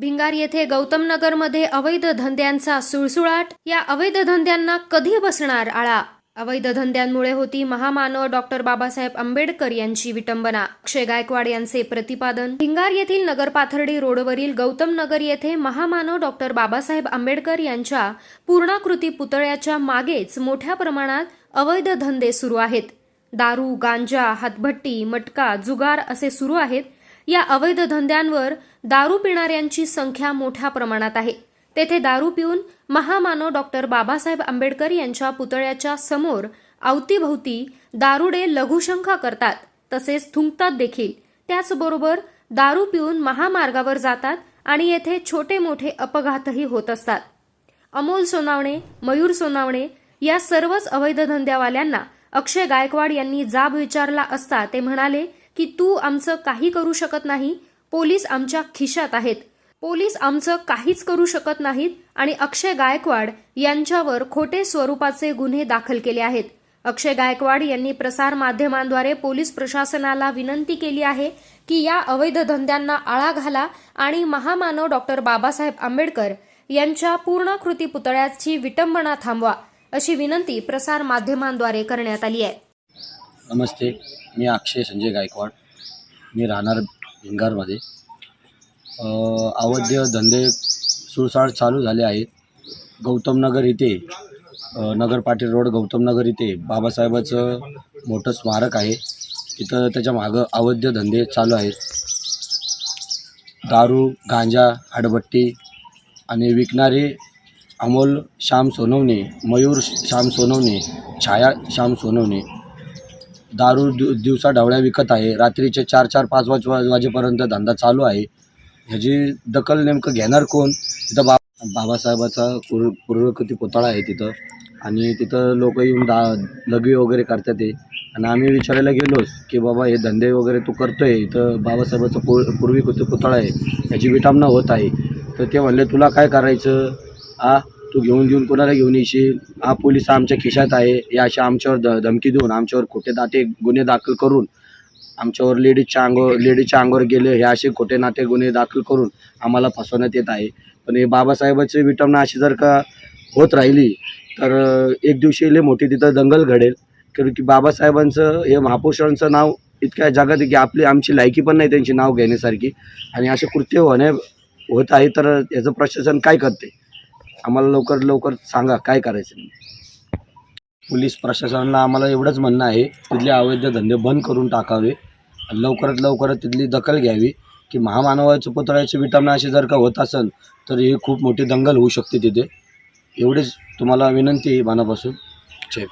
भिंगार येथे गौतम नगरमध्ये अवैध धंद्यांचा सुळसुळाट. या अवैध धंद्यांना कधी बसणार आळा? अवैध धंद्यांमुळे होती महामानव डॉक्टर बाबासाहेब आंबेडकर यांची विटंबना. अक्षय गायकवाड यांचे प्रतिपादन. भिंगार येथील नगरपाथर्डी रोडवरील गौतम नगर येथे महामानव डॉक्टर बाबासाहेब आंबेडकर यांच्या पूर्णाकृती पुतळ्याच्या मागेच मोठ्या प्रमाणात अवैध धंदे सुरू आहेत. दारू गांजा हातभट्टी मटका जुगार असे सुरू आहेत. या अवैध धंद्यांवर दारू पिणाऱ्यांची संख्या मोठ्या प्रमाणात आहे. तेथे दारू पिऊन महामानव डॉक्टर बाबासाहेब आंबेडकर यांच्या पुतळ्याच्या समोर अवतीभोवती दारुडे लघुशंका करतात तसेच थुंकतात देखील. त्याचबरोबर दारू पिऊन महामार्गावर जातात आणि येथे छोटे मोठे अपघातही होत असतात. अमोल सोनावणे मयूर सोनावणे या सर्वच अवैध धंद्यावाल्यांना अक्षय गायकवाड यांनी जाब विचारला असता ते म्हणाले की तू आमचं काही करू शकत नाही पोलीस आमच्या खिशात आहेत. पोलीस आमचं काहीच करू शकत नाहीत आणि अक्षय गायकवाड यांच्यावर खोटे स्वरूपाचे गुन्हे दाखल केले आहेत. अक्षय गायकवाड यांनी प्रसार माध्यमांद्वारे पोलीस प्रशासनाला विनंती केली आहे की या अवैध धंद्यांना आळा घाला आणि महामानव डॉक्टर बाबासाहेब आंबेडकर यांच्या पूर्णकृती पुतळ्याची विटंबना थांबवा अशी विनंती प्रसार माध्यमांद्वारे करण्यात आली आहे. नमस्ते मी अक्षय संजय गायकवाड. मी राहणार भिंगारमध्ये. अवैध धंदे सुळसाळ चालू झाले आहेत. गौतमनगर इथे नगर पाटील रोड गौतमनगर इथे बाबासाहेबाचं मोठं स्मारक आहे. तिथं त्याच्या मागं अवैध धंदे चालू आहेत. दारू गांजा हाडबट्टी आणि विकणारे अमोल श्याम सोनवणे मयूर श्याम सोनवणे छाया श्याम सोनवणे दारू दिव दिवसा ढवळ्या विकत आहे. रात्रीचे चार चार पाच वाज वाजेपर्यंत धंदा चालू आहे. ह्याची दखल नेमकं घेणार कोण? तिथं बा बाबासाहेबाचा पूर्व पूर्वकृती पुतळा आहे तिथं. आणि तिथं लोक येऊन दा लघवी वगैरे करतात ते. आणि आम्ही विचारायला गेलोच की बाबा हे धंदे वगैरे तू करतोय. इथं बाबासाहेबाचा पूर पूर्वीकृती पुतळा आहे. याची विटामना होत आहे. तर ते म्हणले तुला काय करायचं? आ तू घेऊन घेऊन कोणाला घेऊन येशील? हा पोलीस आमच्या खिशात आहे. या अशा आमच्यावर ध धमकी देऊन आमच्यावर खोटे नाटे गुन्हे दाखल करून आमच्यावर लेडीजच्या अंगावर लेडीजच्या अंगावर गेले हे असे खोटे नाटे गुन्हे दाखल करून आम्हाला फसवण्यात येत आहे. पण हे बाबासाहेबाची विटंबना अशी जर का होत राहिली तर एक दिवशी लय मोठी तिथं दंगल घडेल. कारण की बाबासाहेबांचं हे महापुरुषांचं नाव इतक्या जगात की आपली आमची लायकी पण नाही त्यांची नाव घेण्यासारखी. आणि असे कृत्य होणे होत आहे तर याचं प्रशासन काय करते? आम्हाला लवकर लवकर सांगा काय करायचं? पोलीस प्रशासनाला आम्हाला एवढंच म्हणणं आहे तिथले अवैध धंदे बंद करून टाकावे. लवकरात लवकरात लवकर तिथली दखल घ्यावी की महामानवाच्या पुतळ्याची विटंबना अशी जर का होत असेल तर ही खूप मोठी दंगल होऊ शकते तिथे. एवढीच तुम्हाला विनंती आहे मनापासून. जय